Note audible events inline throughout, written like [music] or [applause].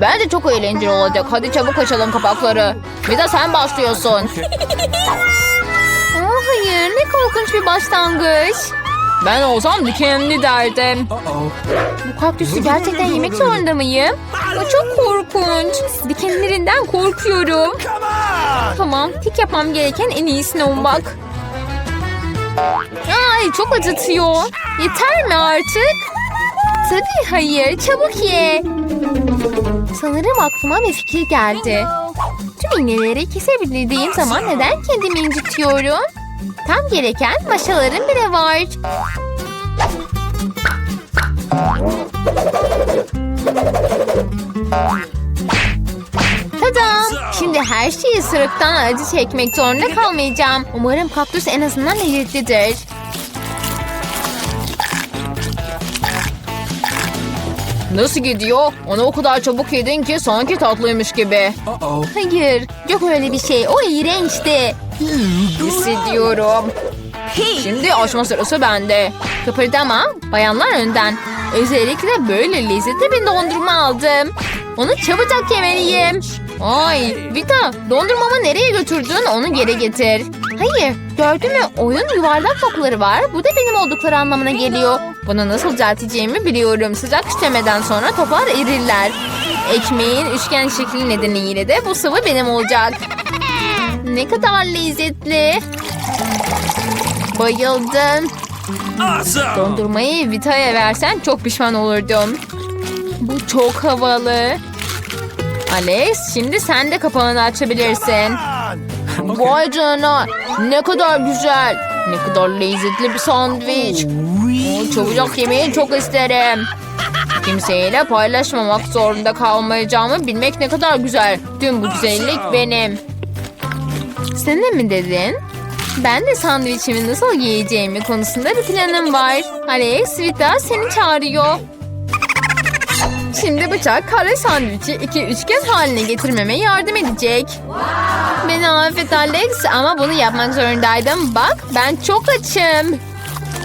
Bence çok eğlenceli olacak. Hadi çabuk açalım kapakları. Bir de sen başlıyorsun. Aa, hayır ne korkunç bir başlangıç. Ben olsam dikenli derdim. Bu kaktüsü gerçekten yemek zorunda mıyım? Bu çok korkunç. Dikenlerinden korkuyorum. Tamam, tek yapmam gereken en iyisini olmak. Ay çok acıtıyor. Yeter mi artık? Tabii hayır, çabuk ye. Sanırım aklıma bir fikir geldi. Tüm iğneleri kesebildiğim zaman neden kendimi incitiyorum? Tam gereken maşalarım bile var. Tadam! Şimdi her şeyi sırıktan acı çekmek zorunda kalmayacağım. Umarım kaktüs en azından lezzetlidir. Nasıl gidiyor? Onu o kadar çabuk yedin ki sanki tatlıymış gibi. Hayır, yok öyle bir şey. O iğrençti. Hissediyorum. Şimdi açma sırası bende. Kıpırdama, bayanlar önden. Özellikle böyle lezzetli bir dondurma aldım. Onu çabucak yemeliyim. Ay Vita dondurmamı nereye götürdün onu geri getir. Hayır gördün mü oyun yuvarlak topları var. Bu da benim oldukları anlamına geliyor. Bunu nasıl düzelteceğimi biliyorum. Sıcak işlemeden sonra toplar erirler. Ekmeğin üçgen şekli nedeniyle de bu sıvı benim olacak. Ne kadar lezzetli. Bayıldım. Awesome! Dondurmayı Vita'ya versen çok pişman olurdum. Bu çok havalı. Alex şimdi sen de kapağını açabilirsin. Vay canına ne kadar güzel. Ne kadar lezzetli bir sandviç. Çabucak yemeyi çok isterim. Kimseyle paylaşmamak zorunda kalmayacağımı bilmek ne kadar güzel. Tüm bu güzellik benim. Sen de mi dedin? Ben de sandviçimi nasıl yiyeceğimi konusunda bir planım var. Alex, Vita seni çağırıyor. Şimdi bıçak kare sandviçi iki üçgen haline getirmeme yardım edecek. Beni affet Alex ama bunu yapmak zorundaydım. Bak ben çok açım.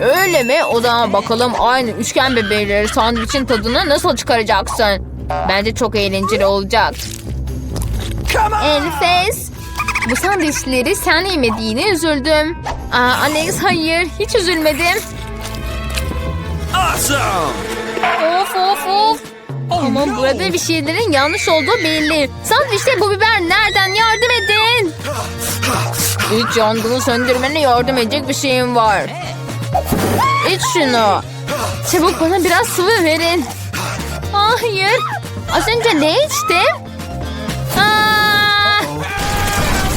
Öyle mi? O zaman bakalım aynı üçgen bebeğleri sandviçin tadını nasıl çıkaracaksın? Bence çok eğlenceli olacak. Enfes. Bu sandviçleri sen yemediğine üzüldüm. Aa, Alex hayır hiç üzülmedim. Awesome! Of of of. Ama burada bir şeylerin yanlış olduğu belli. Sandviçte bu biber nereden yardım edin. İç yangını söndürmene yardım edecek bir şeyim var. İç şunu. Çabuk bana biraz sıvı verin. Hayır. Az önce ne içtim? Aa!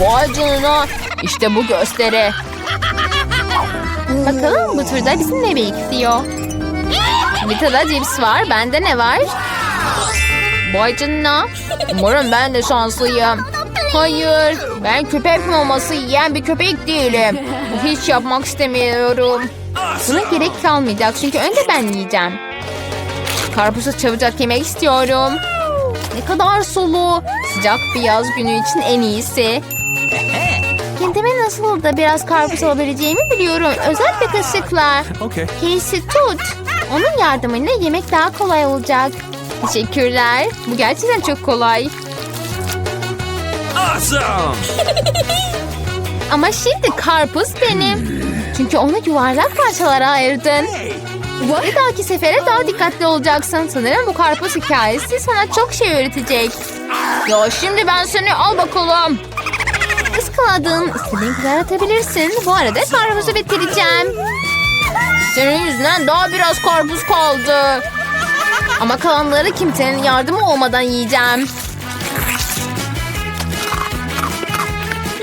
Vay canına. İşte bu gösteri. Bakalım bu turda bizim ne bekliyor? Vita'da cips var. Bende ne var? Vay canına. Umarım ben de şanslıyım. Hayır. Ben köpek maması yiyen bir köpek değilim. Hiç yapmak istemiyorum. Buna gerek kalmayacak çünkü önce ben yiyeceğim. Karpuzu çabucak yemek istiyorum. Ne kadar sulu. Sıcak bir yaz günü için en iyisi. Kendime nasıl da biraz karpuz alabileceğimi biliyorum. Özel bir kaşıkla. Okay. Casey tut. Onun yardımıyla yemek daha kolay olacak. Teşekkürler. Bu gerçekten çok kolay. Awesome! [laughs] Ama şimdi karpuz benim. Çünkü onu yuvarlak parçalara ayırdın. Bir dahaki sefere daha dikkatli olacaksın. Sanırım bu karpuz hikayesi sana çok şey öğretecek. Ya şimdi ben seni al bakalım. Iskaladın. İstediğin kadar atabilirsin. Bu arada karpuzu bitireceğim. Senin yüzünden daha biraz karpuz kaldı. Ama kalanları kimsenin yardımı olmadan yiyeceğim.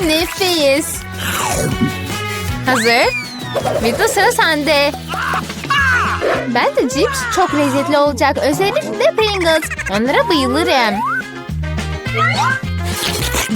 Nefis. Hazır. Vita sıra sende. Ben de cips çok lezzetli olacak. Özellikle Pringles. Onlara bayılırım.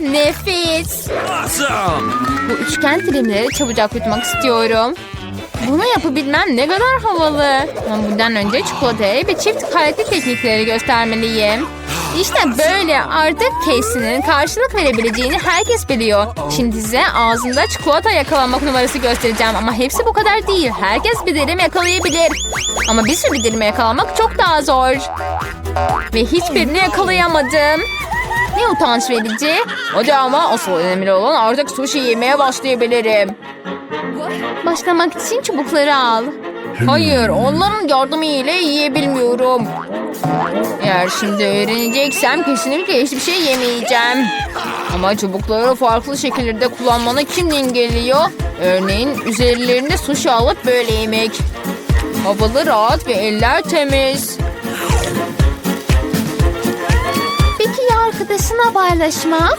Nefis. Awesome. Bu üçgen dilimleri çabucak yutmak istiyorum. Bunu yapabilmem ne kadar havalı. Ama bundan önce çikolataya ve çift karakter teknikleri göstermeliyim. İşte böyle artık Casey'nin karşılık verebileceğini herkes biliyor. Şimdi size ağzında çikolata yakalamak numarası göstereceğim. Ama hepsi bu kadar değil. Herkes bir dilim yakalayabilir. Ama bir sürü dilimi yakalamak çok daha zor. Ve hiçbirini yakalayamadım. Ne utanç verici. Hadi ama asıl önemli olan artık sushi yemeye başlayabilirim. Başlamak için çubukları al. Hayır, onların yardımı ile yiyebilmiyorum. Eğer şimdi öğreneceksem kesinlikle hiçbir şey yemeyeceğim. Ama çubukları farklı şekillerde kullanmanı kim engelliyor? Örneğin üzerlerinde sushi alıp böyle yemek. Havalı rahat ve eller temiz. Ya arkadaşına paylaşmak?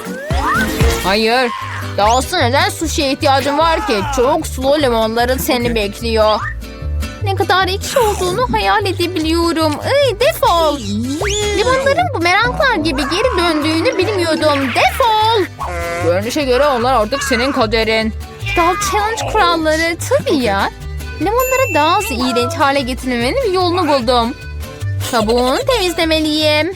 Hayır. Dahası neden sushi'ye ihtiyacım var ki? Çok sulu limonların seni bekliyor. Ne kadar ekşi olduğunu hayal edebiliyorum. Ay defol. Limonların bu meraklar gibi geri döndüğünü bilmiyordum. Defol. Görünüşe göre onlar artık senin kaderin. Dal challenge kuralları tabii ya. Limonları daha az iğrenç hale getirmenin bir yolunu buldum. Kabuğunu temizlemeliyim.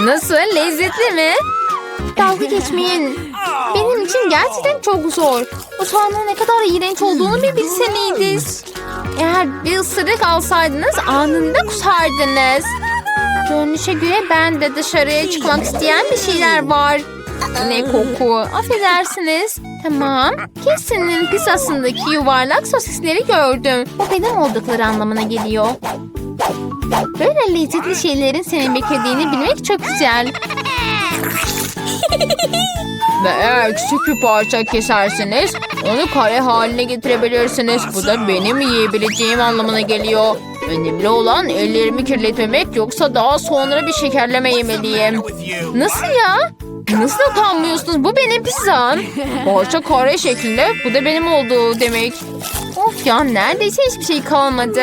Nasıl? Lezzetli mi? Dalga geçmeyin. Benim için gerçekten çok zor. Bu soğanın ne kadar iğrenç olduğunu bir bilseniydiniz. Eğer bir ısırık alsaydınız anında kusardınız. Görünüşe göre ben de dışarıya çıkmak isteyen bir şeyler var. Ne koku. Affedersiniz. Tamam. Kesin'in pizzasındaki yuvarlak sosisleri gördüm. Bu benim oldukları anlamına geliyor. Böyle lezzetli şeylerin seni beklediğini bilmek çok güzel. Ve eğer küçük bir parça keserseniz onu kare haline getirebilirsiniz. Bu da benim yiyebileceğim anlamına geliyor. Önemli olan ellerimi kirletmemek yoksa daha sonra bir şekerleme yemeliyim. Nasıl ya? Nasıl utanmıyorsunuz? Bu benim pizzam. Parça kare şeklinde. Bu da benim olduğu demek. Of ya neredeyse hiçbir şey kalmadı.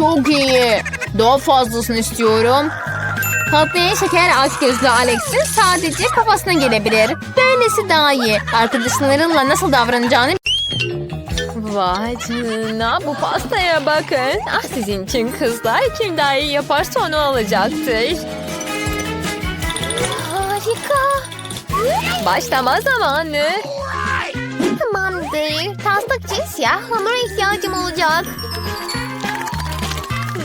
Çok iyi. Daha fazlasını istiyorum. Tatlıya şeker aç gözlü Alex'in sadece kafasına gelebilir. Böylesi daha iyi. Arkadaşlarınla nasıl davranacağını Vay canına bu pastaya bakın. Ah sizin için kızlar kim daha iyi yaparsa onu alacaktır. Harika. Başlama zamanı. Tamamdır. Taslak için siyah hamura ihtiyacım olacak.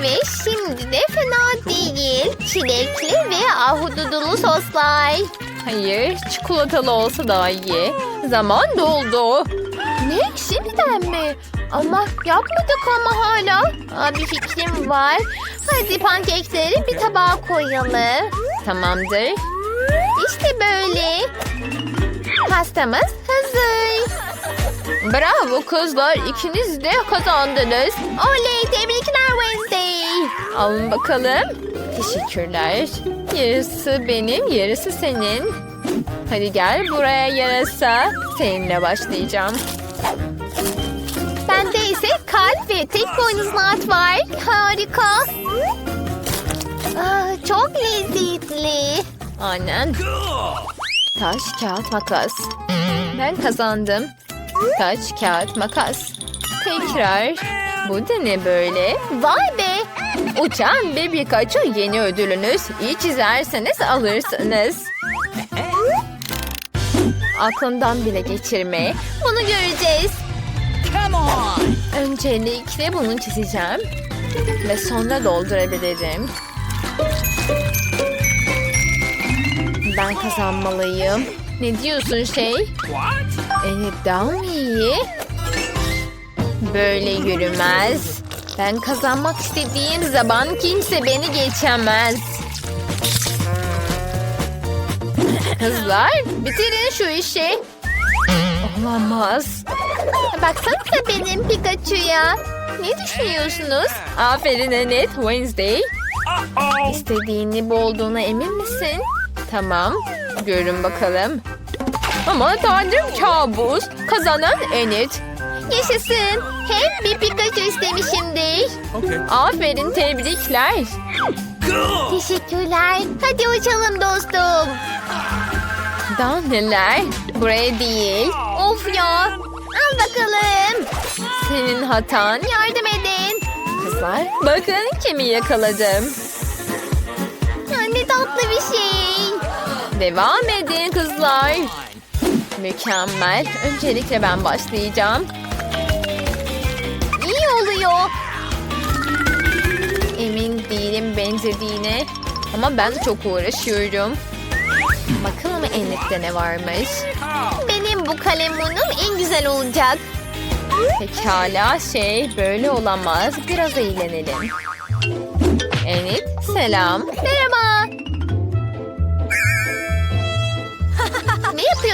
Ve şimdi de fena değil. Çilekli ve ahududulu soslar. Hayır, çikolatalı olsa daha iyi. Zaman doldu. Ne? Şimdiden mi? Ama yapmadık ama hala. Aa, bir fikrim var. Hadi pankekleri bir tabağa koyalım. Tamamdır. İşte böyle. Pastamız hazır. Bravo kızlar. ikiniz de kazandınız. Oley tebrikler Wednesday. Alın bakalım. Teşekkürler. Yarısı benim, yarısı senin. Hadi gel buraya yarasa. Seninle başlayacağım. Bende ise kalp ve tek boynuzlu at var. Harika. Aa, çok lezzetli. Aynen. Taş, kağıt, makas. Ben kazandım. Taş, kağıt, makas. Tekrar. Bu da ne böyle? Vay be! Uçan bir Pikachu yeni ödülünüz. İyi çizerseniz alırsınız. Aklından bile geçirme. Bunu göreceğiz. Come on. Öncelikle bunu çizeceğim. Ve sonra doldurabilirim. Ben kazanmalıyım. Ne diyorsun şey? What? Evet daha mı iyi? Böyle yürümez. Ben kazanmak istediğim zaman kimse beni geçemez. Kızlar bitirin şu işi. Olamaz. Baksanıza benim Pikachu'ya. Ne düşünüyorsunuz? Aferin Enet Wednesday. İstediğini bu olduğuna emin misin? Tamam. Görün bakalım. Ama tanrım kabus. Kazanan Enid. Yaşasın. Hep bir Pikachu istemişimdir. Okay. Aferin tebrikler. Teşekkürler. Hadi uçalım dostum. Daha neler? Buraya değil. Of ya. Al bakalım. Senin hatan. Yardım edin. Kızlar bakın kimi yakaladım. Ne tatlı bir şey. Devam edin kızlar. Mükemmel. Öncelikle ben başlayacağım. İyi oluyor. Emin değilim benzediğine. Ama ben çok uğraşıyorum. Bakalım Enet'te ne varmış. Benim bu kalemunum en güzel olacak. Pekala şey böyle olamaz. Biraz eğlenelim. Enet selam. Merhaba.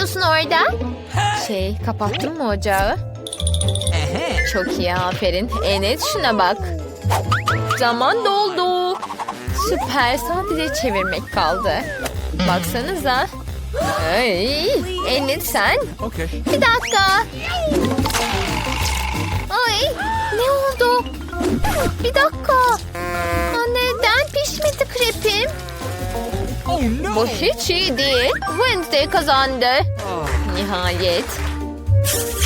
Yapıyorsun orada? Şey kapattın mı ocağı? Çok iyi aferin. Enet şuna bak. Zaman doldu. Süper sadece çevirmek kaldı. Baksanıza. Ay, Enet sen. Okay. Bir dakika. Ay ne oldu? Bir dakika. Neden pişmedi krepim? Bu hiç iyi değil. Wednesday kazandı. Nihayet.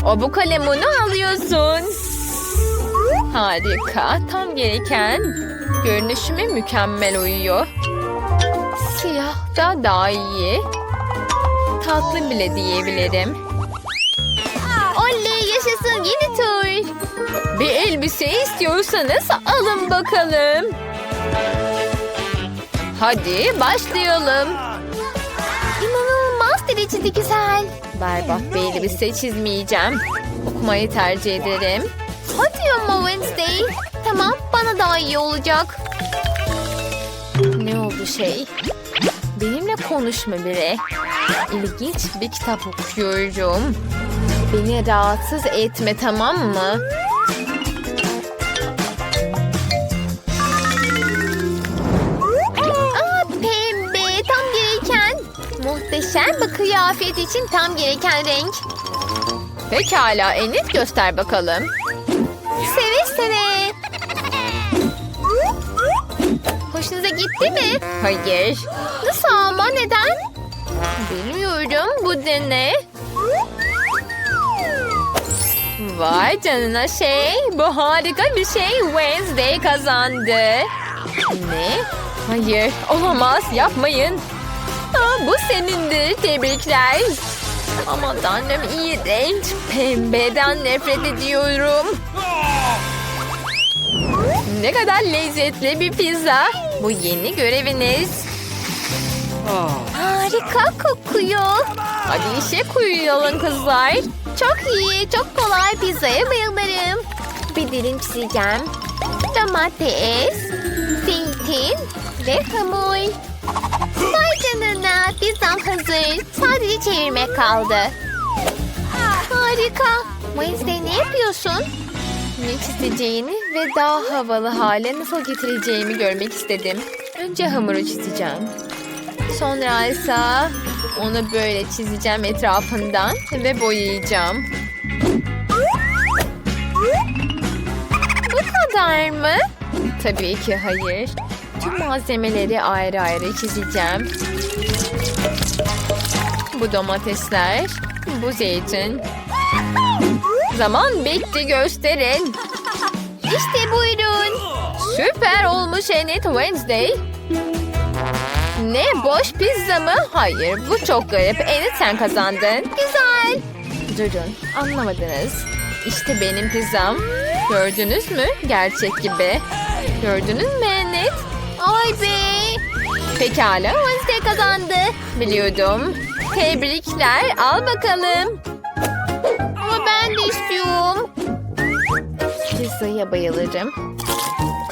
O bu kalemunu alıyorsun. Harika. Tam gereken. Görünüşüme mükemmel uyuyor. Siyah da daha iyi. Tatlı bile diyebilirim. Oley yaşasın yeni tur. Bir elbise istiyorsanız alın bakalım. Hadi başlayalım. İnanılmaz derecede güzel. Berbat bir elbise çizmeyeceğim. Okumayı tercih ederim. Hadi ama Wednesday. Tamam bana daha iyi olacak. Ne oldu şey? Benimle konuşma biri. İlginç bir kitap okuyorum. Beni rahatsız etme tamam mı? Muhteşem bir kıyafet için tam gereken renk. Pekala Enit göster bakalım. Seve seve. Hoşunuza gitti mi? Hayır. Nasıl ama neden? Bilmiyorum bu ne? Vay canına şey. Bu harika bir şey. Wednesday kazandı. Ne? Hayır olamaz yapmayın. Bu senindir tebrikler. Ama tanrım iğrenç. Pembeden nefret ediyorum. Ne kadar lezzetli bir pizza. Bu yeni göreviniz. Harika kokuyor. Hadi işe koyulalım kızlar. Çok iyi, çok kolay pizzaya bayılırım. Bir dilim çizeceğim. Domates, zeytin ve hamur. Vay canına, pizzam hazır. Sadece çevirmek kaldı. Harika. Wednesday ne yapıyorsun? Ne çizeceğini ve daha havalı hale nasıl getireceğimi görmek istedim. Önce hamuru çizeceğim. Sonra ise onu böyle çizeceğim etrafından ve boyayacağım. Bu kadar mı? Tabii ki hayır. Tüm malzemeleri ayrı ayrı çizeceğim. Bu domatesler, bu zeytin. Zaman bitti gösterin. İşte buyurun. Süper olmuş Enid Wednesday. Ne boş pizza mı? Hayır bu çok garip. Enid sen kazandın. Güzel. Durun anlamadınız. İşte benim pizzam. Gördünüz mü? Gerçek gibi. Gördünüz mü Enid? Ay be. Pekala Wednesday kazandı. Biliyordum. Tebrikler al bakalım. Ama ben de istiyorum. Pizzaya bayılırım.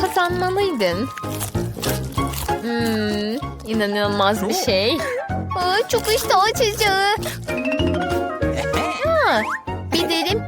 Kazanmalıydın. Hmm, inanılmaz bir şey. Aa, çok iştah açıcı. Ha, bir dilim